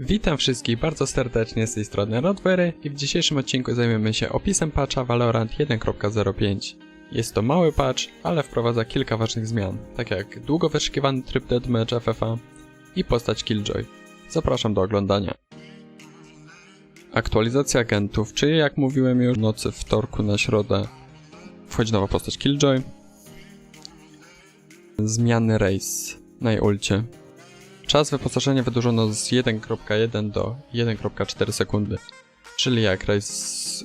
Witam wszystkich bardzo serdecznie z tej strony Rodwery i w dzisiejszym odcinku zajmiemy się opisem patcha Valorant 1.05. Jest to mały patch, ale wprowadza kilka ważnych zmian, tak jak długo wyczekiwany tryb Deathmatch FFA i postać Killjoy. Zapraszam do oglądania. Aktualizacja agentów, czyli jak mówiłem już w nocy wtorku na środę wchodzi nowa postać Killjoy. Zmiany race na jej ulcie. Czas wyposażenia wydłużono z 1.1 do 1.4 sekundy. Czyli jak Raze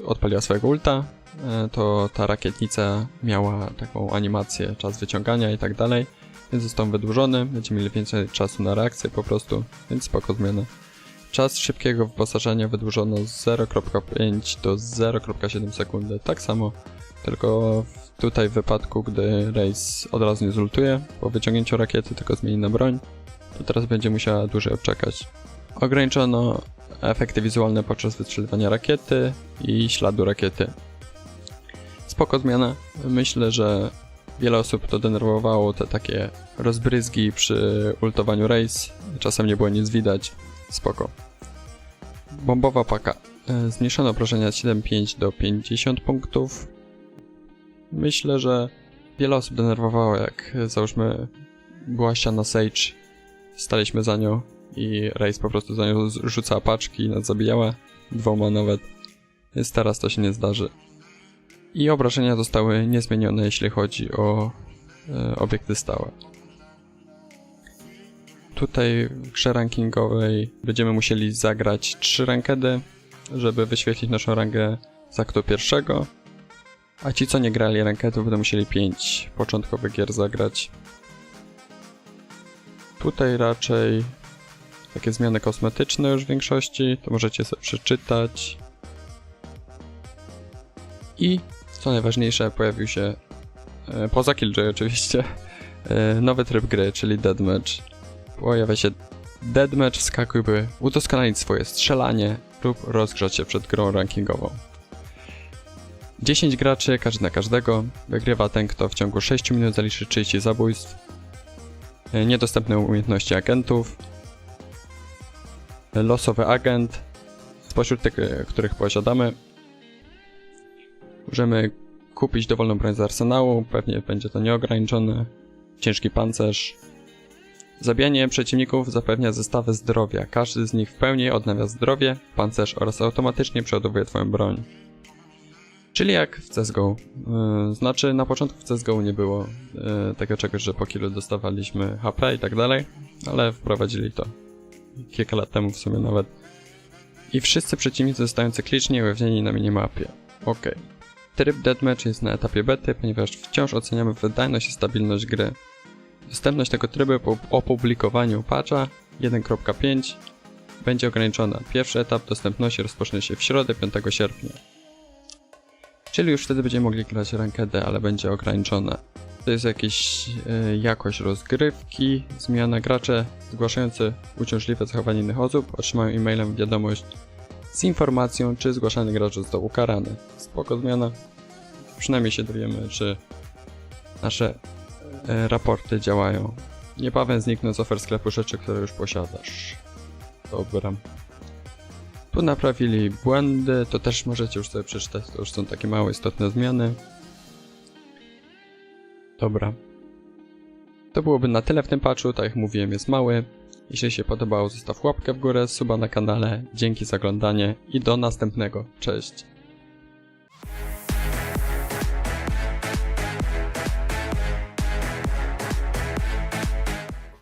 odpaliła swojego ulta, e, to ta rakietnica miała taką animację, czas wyciągania i tak dalej, więc został wydłużony, będziemy mieli więcej czasu na reakcję po prostu, więc spoko zmiana. Czas szybkiego wyposażenia wydłużono z 0.5 do 0.7 sekundy, tak samo, tylko tutaj w wypadku, gdy Raze od razu nie zultuje, po wyciągnięciu rakiety tylko zmieni na broń, to teraz będzie musiała dłużej odczekać. Ograniczono efekty wizualne podczas wystrzeliwania rakiety i śladu rakiety. Spoko zmiana. Myślę, że wiele osób to denerwowało, te takie rozbryzgi przy ultowaniu race. Czasem nie było nic widać. Spoko. Bombowa paka. E, Zmniejszono obrażenia z 7,5 do 50 punktów. Myślę, że wiele osób denerwowało, jak załóżmy była ściana Sage staliśmy za nią i Race po prostu za nią rzucała paczki i nas zabijała, dwoma nawet, więc teraz to się nie zdarzy. I obrażenia zostały niezmienione, jeśli chodzi o e, obiekty stałe. Tutaj w grze rankingowej będziemy musieli zagrać trzy rankedy, żeby wyświetlić naszą rangę z aktu pierwszego, a ci co nie grali rankedów będą musieli pięć początkowych gier zagrać. Tutaj raczej takie zmiany kosmetyczne już w większości, to możecie sobie przeczytać. I co najważniejsze, pojawił się, e, poza Killjoy oczywiście, e, nowy tryb gry, czyli Deathmatch. Pojawia się Deathmatch, skakuj, by udoskonalić swoje strzelanie lub rozgrzać się przed grą rankingową. 10 graczy, każdy na każdego. Wygrywa ten, kto w ciągu 6 minut zaliczy 30 zabójstw niedostępne umiejętności agentów, e, losowy agent, spośród tych, e, których posiadamy. Możemy kupić dowolną broń z arsenału, pewnie będzie to nieograniczone, ciężki pancerz. Zabijanie przeciwników zapewnia zestawy zdrowia, każdy z nich w pełni odnawia zdrowie, pancerz oraz automatycznie przeładowuje twoją broń. Czyli jak w CSGO. Yy, znaczy, na początku w CSGO nie było yy, tego czegoś, że po kilu dostawaliśmy HP i tak dalej, ale wprowadzili to kilka lat temu w sumie nawet. I wszyscy przeciwnicy zostają cyklicznie ujawnieni na minimapie. Ok. Tryb Deathmatch jest na etapie bety, ponieważ wciąż oceniamy wydajność i stabilność gry. Dostępność tego trybu po opublikowaniu patcha 1.5 będzie ograniczona. Pierwszy etap dostępności rozpocznie się w środę 5 sierpnia. Czyli już wtedy będziemy mogli grać rankedę, ale będzie ograniczone. To jest jakaś e, jakość rozgrywki, zmiana gracze zgłaszający uciążliwe zachowanie innych osób otrzymają e-mailem wiadomość z informacją, czy zgłaszany gracz został ukarany. Spoko zmiana. Przynajmniej się dowiemy, czy nasze e, raporty działają. Niebawem znikną z ofert sklepu rzeczy, które już posiadasz. Dobra. Tu naprawili błędy, to też możecie już sobie przeczytać, to już są takie małe, istotne zmiany. Dobra. To byłoby na tyle w tym patchu, tak jak mówiłem, jest mały. Jeśli się podobało, zostaw łapkę w górę, suba na kanale. Dzięki za oglądanie i do następnego. Cześć.